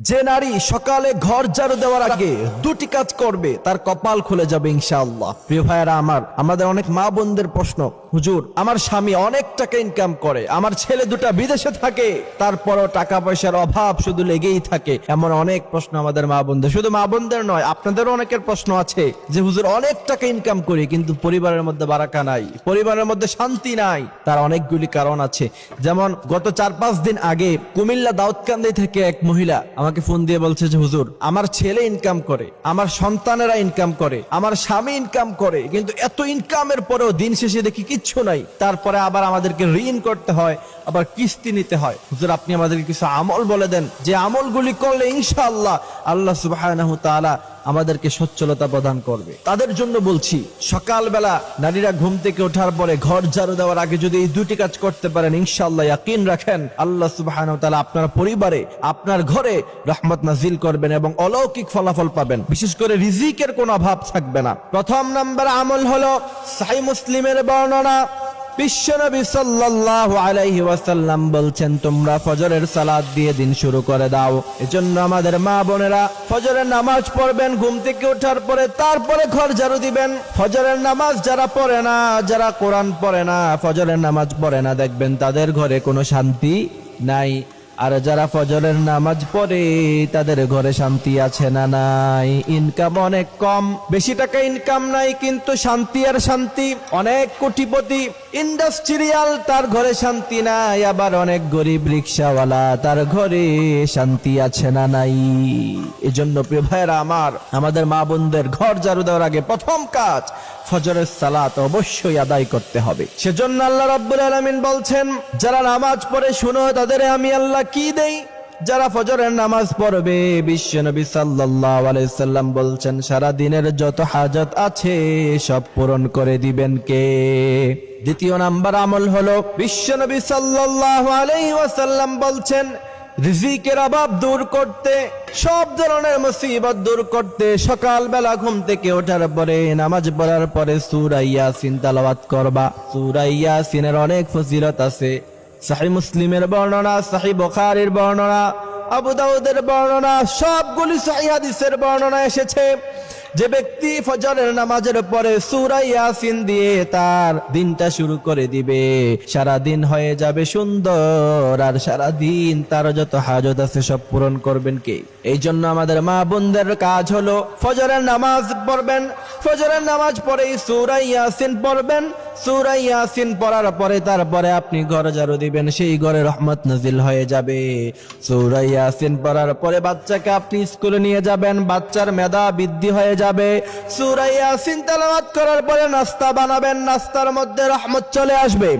যে নারী সকালে ঘর ঝাড়ু দেওয়ার আগে দুটি কাজ করবে, তার কপাল খুলে যাবে ইনশাআল্লাহ। প্রিয় ভাইয়েরা আমার, আমাদের অনেক মা বোনদের প্রশ্ন, হুজুর, আমার স্বামী অনেক টাকা ইনকাম করে, আমার ছেলে দুটা বিদেশে থাকে, তারপরও টাকা পয়সার অভাব শুধু লেগেই থাকে। এমন অনেক প্রশ্ন আমাদের মা বোনদের। শুধু মা বোনদের নয়, আপনাদেরও অনেকের প্রশ্ন আছে যে, হুজুর, অনেক টাকা ইনকাম করি, কিন্তু পরিবারের মধ্যে বারাকা নাই, পরিবারের মধ্যে শান্তি নাই। তার অনেকগুলি কারণ আছে। যেমন, গত চার পাঁচ দিন আগে কুমিল্লা দাউদকান্দি থেকে এক মহিলা আমাকে ফোন দিয়ে বলছে যে, হুজুর, আমার ছেলে ইনকাম করে, আমার সন্তানেরা ইনকাম করে, আমার স্বামী ইনকাম করে, কিন্তু এত ইনকামের পরেও দিন শেষে দেখি কিচ্ছু নাই। তারপরে আবার আমাদেরকে ঋণ করতে হয় আবার কিস্তি নিতে হয়। হুজুর, আপনি আমাদেরকে কিছু আমল বলে দেন। যে আমলগুলি করলে ইনশাআল্লাহ আল্লাহ তাআলা আমাদেরকে সচ্ছলতা প্রদান করবে। তাদের জন্য বলছি, সকালবেলা নারীরা ঘুম থেকে ওঠার পরে ঘর ঝাড়ু দেওয়ার আগে যদি এই দুটি কাজ করতে পারেন, ইনশাআল্লাহ ইয়াকিন রাখেন। আল্লাহ তাআলা আপনার পরিবারে, আপনার ঘরে রহমত নাজিল করবেন এবং অলৌকিক ফলাফল পাবেন। বিশেষ করে রিজিকের কোনো অভাব থাকবে না। প্রথম নাম্বার আমল হলো সাহি মুসলিমের বর্ণনা। বিশ্বনবী সাল্লাল্লাহু আলাইহি ওয়াসাল্লাম বলছেন, তোমরা ফজরের সালাত দিয়ে দিন শুরু করে দাও। এজন্য আমাদের মা বোনেরা ফজরের নামাজ পড়বেন, ঘুম থেকে ওঠার পরে তারপরে ঘর ঝাড়ু দিবেন। ফজরের নামাজ যারা পড়ে না, যারা কোরআন পড়ে না, ফজরের নামাজ পড়ে না, দেখবেন তাদের ঘরে কোনো শান্তি নাই। আর যারা ফজরের নামাজ পড়ে, তাদের ঘরে শান্তি আছে না নাই? ইনকাম অনেক কম। বেশি টাকা ইনকাম নাই, কিন্তু শান্তি আর শান্তি অনেক কোটিপতি। ইন্ডাস্ট্রিয়াল তার ঘরে শান্তি নাই, আবার অনেক গরিব রিক্সাওয়ালা, তার ঘরে শান্তি আছে না নাই? এজন্য প্রিয় ভাইয়েরা আমার, আমাদের মা বোনদের ঘর ঝাড়ু দেওয়ার আগে প্রথম কাজ, ফজরের সালাত অবশ্যই আদায় করতে হবে। সেজন্য আল্লাহ রাব্বুল আলামিন বলছেন, যারা নামাজ পড়ে, শুনো, তাদের আমি আল্লাহ কি দেই? যারা ফজরের নামাজ পড়বে, বিশ্ব নবী সাল্লাম বলছেন, সারা দিনের যত হাজত আছে, সব পূরণ করে দিবেন কে? দ্বিতীয় নাম্বার আমল হলো, বিশ্ব নবী ওয়াসাল্লাম বলছেন, রিজিকের অভাব দূর করতে, সব ধরনের মুসিবত দূর করতে, সকালবেলা ঘুম থেকে ওঠার পরে, নামাজ পড়ার পরে সূরা ইয়াসিন তেলাওয়াত করবা। সুরাইয়া সিনের অনেক ফজিলত আছে। সাহি মুসলিমের বর্ণনা, সাহি বুখারীর বর্ণনা, আবু দাউদের বর্ণনা, সবগুলি সহি হাদিসের বর্ণনা এসেছে। যে ব্যক্তি ফজরের নামাজের পরে সূরা ইয়াসিন দিয়ে তার দিনটা শুরু করে দিবে সারা দিন হয়ে যাবে সুন্দর, আর সারা দিন তার যত হাজত আছে সব পূরণ করবেন কে? এই জন্য আমাদের মা বোনদের কাজ হলো ফজরের নামাজ পড়বেন, ফজরের নামাজ পরেই সূরা ইয়াসিন পড়বেন সূরা ইয়াসিন পড়ার পরে তারপরে আপনি ঘর ঝাড়ু দিবেন, সেই ঘরে রহমত নাজিল হয়ে যাবে। সুরাই ইয়াসিন পড়ার পরে বাচ্চাকে আপনি স্কুলে নিয়ে যাবেন, বাচ্চার মেধা বৃদ্ধি হয়ে যাবে। সুরাইয়াসিন ইয়াসিন তেলাওয়াত করার পরে নাস্তা বানাবেন, নাস্তার মধ্যে রহমত চলে আসবে।